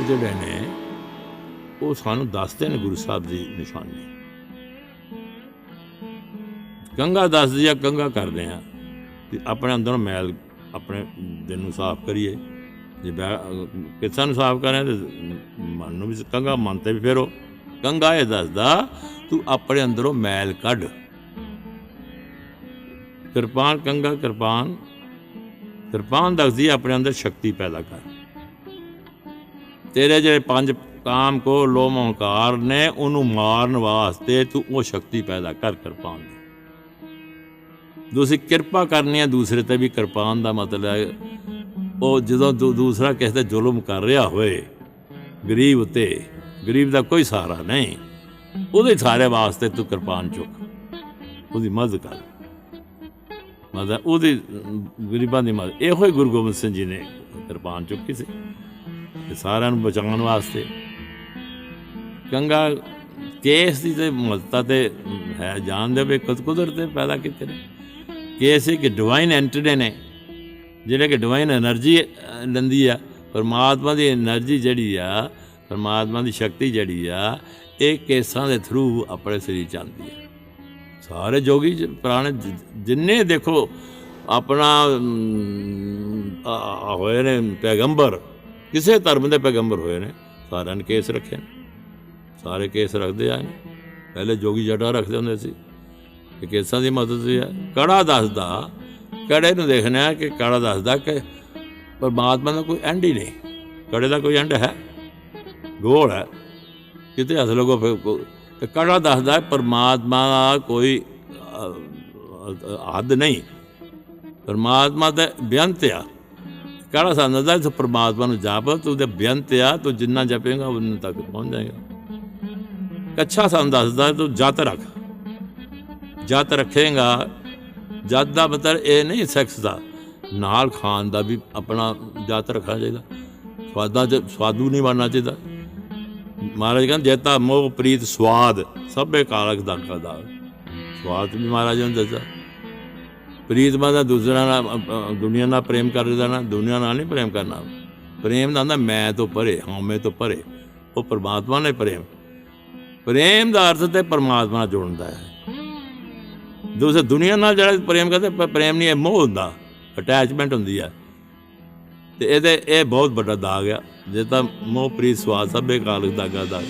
ਜਿਹੜੇ ਨੇ, ਉਹ ਸਾਨੂੰ ਦੱਸਦੇ ਨੇ ਗੁਰੂ ਸਾਹਿਬ ਦੀ ਨਿਸ਼ਾਨੀ। ਗੰਗਾ ਦੱਸਦੀ ਆ, ਗੰਗਾ ਕਰਦੇ ਆ ਤੇ ਆਪਣੇ ਅੰਦਰੋਂ ਮੈਲ ਆਪਣੇ ਦਿਲ ਨੂੰ ਸਾਫ਼ ਕਰੀਏ। ਜੇ ਬੈ- ਨੂੰ ਸਾਫ਼ ਕਰਾਂ ਤੇ ਮਨ ਨੂੰ ਵੀ ਕੰਗਾ ਮਨ ਤੇ ਵੀ ਫੇਰੋ। ਕੰਗਾ ਇਹ ਦੱਸਦਾ, ਤੂੰ ਆਪਣੇ ਅੰਦਰੋਂ ਮੈਲ ਕੱਢ। ਕਿਰਪਾਨ ਕੰਗਾ ਕਿਰਪਾਨ। ਕਿਰਪਾਨ ਦੱਸਦੀ ਆਪਣੇ ਅੰਦਰ ਸ਼ਕਤੀ ਪੈਦਾ ਕਰ। ਤੇਰੇ ਜਿਹੜੇ ਪੰਜ ਕਾਮ ਕੋ ਲੋਮ ਹੰਕਾਰ ਨੇ, ਉਹਨੂੰ ਮਾਰਨ ਵਾਸਤੇ ਤੂੰ ਉਹ ਸ਼ਕਤੀ ਪੈਦਾ ਕਰ ਕਿਰਪਾਨ ਦੀ। ਤੁਸੀਂ ਕਿਰਪਾ ਕਰਨੀ ਹੈ, ਦੂਸਰੇ ਤੇ ਵੀ ਕਿਰਪਾਨ ਦਾ ਮਤਲਬ ਹੈ। ਉਹ ਜਦੋਂ ਦੂਸਰਾ ਕਿਸੇ ਤੇ ਜ਼ੁਲਮ ਕਰ ਰਿਹਾ ਹੋਏ, ਗਰੀਬ ਉਤੇ, ਗਰੀਬ ਦਾ ਕੋਈ ਸਹਾਰਾ ਨਹੀਂ। ਉਹਦੇ ਸਾਰੇ ਵਾਸਤੇ ਤੂੰ ਕਿਰਪਾਨ ਚੁੱਕ। ਉਹਦੀ ਮਦਦ ਕਰ। ਮਦਦ ਉਹਦੀ ਗਰੀਬਾਂ ਦੀ ਮਦਦ। ਇਹੋ ਹੀ ਗੁਰੂ ਗੋਬਿੰਦ ਸਿੰਘ ਜੀ ਨੇ ਕਿਰਪਾਨ ਚੁੱਕੀ ਸੀ। ਤੇ ਸਾਰਿਆਂ ਨੂੰ ਬਚਾਉਣ ਵਾਸਤੇ। ਗੰਗਾ ਕੇਸ ਦੀ ਤੇ ਮਹੱਤਤਾ ਤੇ ਹੈ ਜਾਣਦੇ ਵੀ ਕੁਦ, ਕੁਦਰਤ ਤੇ ਪੈਦਾ ਕੀਤੇ ਨੇ। ਕੇਸ ਇੱਕ ਡਿਵਾਈਨ ਐਂਟੀਟੀ ਨੇ, ਜਿਹੜੇ ਕਿ ਡਿਵਾਈਨ એનર્ਜੀ ਲੰਦੀ ਆ। ਪਰਮਾਤਮਾ ਦੀ એનર્ਜੀ ਜਿਹੜੀ ਆ, ਪਰਮਾਤਮਾ ਦੀ ਸ਼ਕਤੀ ਜਿਹੜੀ ਆ, ਇਹ ਕੇਸਾਂ ਦੇ ਥਰੂ ਆਪਣੇ ਸਰੀਰ ਚ ਆਉਂਦੀ ਹੈ ਸਾਰੇ ਜੋਗੀ ਪੁਰਾਣੇ ਜਿੰਨੇ ਦੇਖੋ, ਆਪਣਾ ਹੋਏ ਨੇ ਪੈਗੰਬਰ ਕਿਸੇ ਧਰਮ ਦੇ ਪੈਗੰਬਰ ਹੋਏ ਨੇ, ਸਾਰਿਆਂ ਨੇ ਕੇਸ ਰੱਖੇ ਨੇ। ਸਾਰੇ ਕੇਸ ਰੱਖਦੇ ਆਏ ਨੇ। ਪਹਿਲੇ ਜੋਗੀ ਜਟਾ ਰੱਖਦੇ ਹੁੰਦੇ ਸੀ ਇਹ ਕੇਸਾਂ ਦੀ ਮਦਦ ਦੀ ਹੈ ਕੜਾ ਦੱਸਦਾ, ਕੜੇ ਨੂੰ ਦੇਖਣਾ ਹੈ ਕਿ ਕੜਾ ਦੱਸਦਾ ਕਿ ਪਰਮਾਤਮਾ ਦਾ ਕੋਈ ਐਂਡ ਹੀ ਨਹੀਂ। ਕੜੇ ਦਾ ਕੋਈ ਐਂਡ ਹੈ। ਗੋਲ ਹੈ। ਕਿਤੇ ਹੱਸ ਲਗੋ ਫਿਰ ਤੇ ਕੜਾ ਦੱਸਦਾ ਹੈ ਪਰਮਾਤਮਾ ਦਾ ਕੋਈ ਹੱਦ ਨਹੀਂ। ਪਰਮਾਤਮਾ ਦਾ ਬੇਅੰਤ ਆ। ਕੜਾ ਸਾਨੂੰ ਦੱਸਦਾ ਤੂੰ ਪਰਮਾਤਮਾ ਨੂੰ ਜਾਪ, ਤੂੰ ਦੇ ਬੇਅੰਤ ਆ, ਤੂੰ ਜਿੰਨਾ ਜਪੇਗਾ ਉਨਾ ਤੱਕ ਪਹੁੰਚ ਜਾਏਗਾ। ਕੱਛਾ ਸਾਨੂੰ ਦੱਸਦਾ, ਤੂੰ ਜਤ ਰੱਖ। ਜਤ ਰੱਖੇਗਾ, ਜਤ ਦਾ ਮਤਲਬ ਇਹ ਨਹੀਂ ਸੈਕਸ ਦਾ। ਨਾਲ ਖਾਣ ਦਾ ਵੀ ਆਪਣਾ ਜਤ ਰੱਖਣਾ ਚਾਹੀਦਾ। ਸਵਾਦਾਂ ਚ ਸਵਾਦੂ ਨਹੀਂ ਬਣਨਾ ਚਾਹੀਦਾ। ਮਹਾਰਾਜ ਕਹਿੰਦੇ ਜੇਤਾ ਮੋਹ, ਪ੍ਰੀਤ, ਸਵਾਦ, ਸਭੇ ਕਾਲਕ ਦਾ ਕਦਾ ਸਵਾਦ ਵੀ ਮਹਾਰਾਜ ਨੇ ਦੱਸਿਆ। ਪ੍ਰੀਤ ਮਾ ਦੂਸਰਾ ਨਾਲ ਅ, ਦੁਨੀਆ ਨਾਲ ਪ੍ਰੇਮ ਕਰਦਾ ਨਾ ਦੁਨੀਆ ਨਾਲ ਨਹੀਂ ਪ੍ਰੇਮ ਕਰਨਾ। ਪ੍ਰੇਮ ਦਾ ਹੁੰਦਾ ਮੈਂ ਤੋਂ ਪਰੇ ਹਉਮੈ ਤੋਂ ਪਰੇ। ਉਹ ਪਰਮਾਤਮਾ ਨੇ ਪ੍ਰੇਮ। ਪ੍ਰੇਮ ਦਾ ਅਰਥ ਤੇ ਪਰਮਾਤਮਾ ਨਾਲ ਜੁੜਦਾ ਹੈ। ਦੂਸਰੇ ਦੁਨੀਆ ਨਾਲ ਜਿਹੜਾ ਪ੍ਰੇਮ ਕਰਦੇ ਪ੍ਰੇਮ ਨਹੀਂ ਇਹ ਮੋਹ ਹੁੰਦਾ ਅਟੈਚਮੈਂਟ ਹੁੰਦੀ ਹੈ ਤੇ ਇਹਦੇ ਇਹ ਬਹੁਤ ਵੱਡਾ ਦਾਗ ਆ। ਜੇ ਤਾਂ ਮੋਹ ਪ੍ਰੀਤ ਸਵਾਦ ਸਭੇ ਕਾਲਕ ਦਾਗਾ ਦਾਗ